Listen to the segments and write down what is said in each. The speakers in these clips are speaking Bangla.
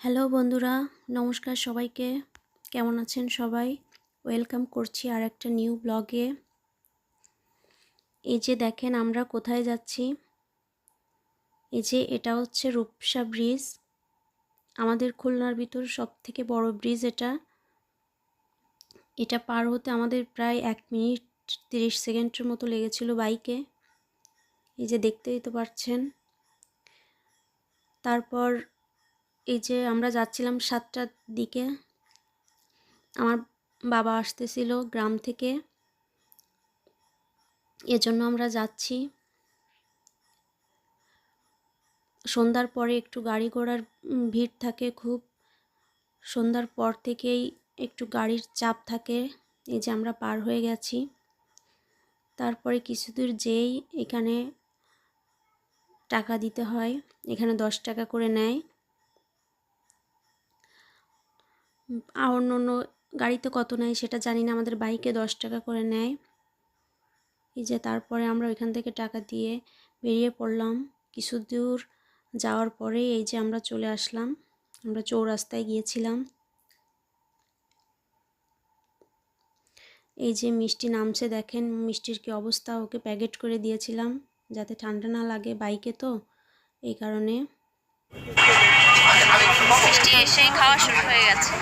হ্যালো বন্ধুরা, নমস্কার সবাইকে। কেমন আছেন সবাই? ওয়েলকাম করছি আর একটা নিউ ব্লগে। এই যে দেখেন আমরা কোথায় যাচ্ছি। এই যে এটা হচ্ছে রূপসা ব্রিজ। আমাদের খুলনার ভিতর সব থেকে বড় ব্রিজ এটা। এটা পার হতে আমাদের প্রায় এক মিনিট তিরিশ সেকেন্ডের মতো লেগেছিল বাইকে। এই যে দেখতেই তো পারছেন তারপর এই যে আমরা যাচ্ছিলাম সাতটার দিকে, আমার বাবা আসতেছিল গ্রাম থেকে। এজন্য আমরা যাচ্ছি। সন্ধ্যার পরে একটু গাড়ি ঘোড়ার ভিড় থাকে খুব। সন্ধ্যার পর থেকেই একটু গাড়ির চাপ থাকে, এই যে আমরা পার হয়ে গেছি। তারপরে কিছু দূর যেই এখানে টাকা দিতে হয়, এখানে দশ টাকা করে নেয় আর অন্য অন্য গাড়িতে কত নেয় সেটা জানি না। আমাদের বাইকে দশ টাকা করে নেয়। এই যে তারপরে আমরা ওইখান থেকে টাকা দিয়ে বেরিয়ে পড়লাম। কিছু দূর যাওয়ার পরে এই যে আমরা চলে আসলাম। আমরা চৌরাস্তায় গিয়েছিলাম। এই যে মিষ্টি নামছে দেখেন, মিষ্টির কি অবস্থা? ওকে প্যাকেট করে দিয়েছিলাম যাতে ঠান্ডা না লাগে বাইকে তো, এই কারণে। মিষ্টি এসেই খাওয়া শুরু হয়ে গেছে।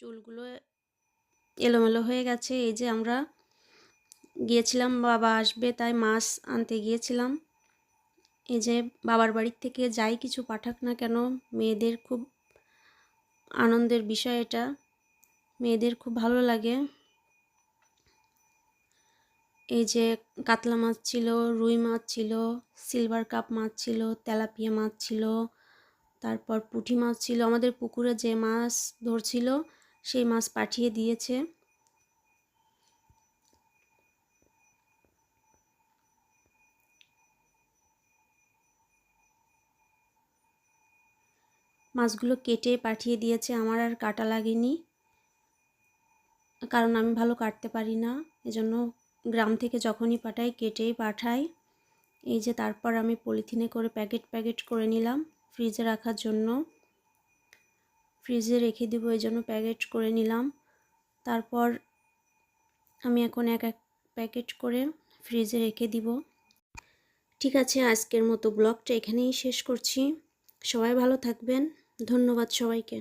চুলগুলো এলোমেলো হয়ে গেছে এই যে আমরা গিয়েছিলাম বাবা আসবে তাই মাছ আনতে গিয়েছিলাম। এই যে বাবার বাড়ির থেকে যাই কিছু পাঠাক না কেন, মেয়েদের খুব আনন্দের বিষয় এটা। মেয়েদের খুব ভালো লাগে। এই যে কাতলা মাছ ছিল, রুই মাছ ছিল সিলভার কাপ মাছ ছিল, তেলাপিয়া মাছ ছিল, তারপর পুঁটি মাছ ছিল। আমাদের পুকুরে যে মাছ ধরছিল, সেই মাছ পাঠিয়ে দিয়েছে। মাছগুলো কেটে পাঠিয়ে দিয়েছে, আমার আর কাটা লাগেনি। কারণ আমি ভালো কাটতে পারি না, এজন্য গ্রাম থেকে যখনই পাঠাই, কেটেই পাঠাই। এই যে তারপর আমি পলিথিনে করে প্যাকেট প্যাকেট করে নিলাম ফ্রিজে রাখার জন্য। ফ্রিজে রেখে দিব, এই জন্য প্যাকেট করে নিলাম। তারপর আমি এখন এক এক প্যাকেট করে ফ্রিজে রেখে দিব। ঠিক আছে, আজকের মতো ব্লগটা এখানেই শেষ করছি। সবাই ভালো থাকবেন। ধন্যবাদ সবাইকে।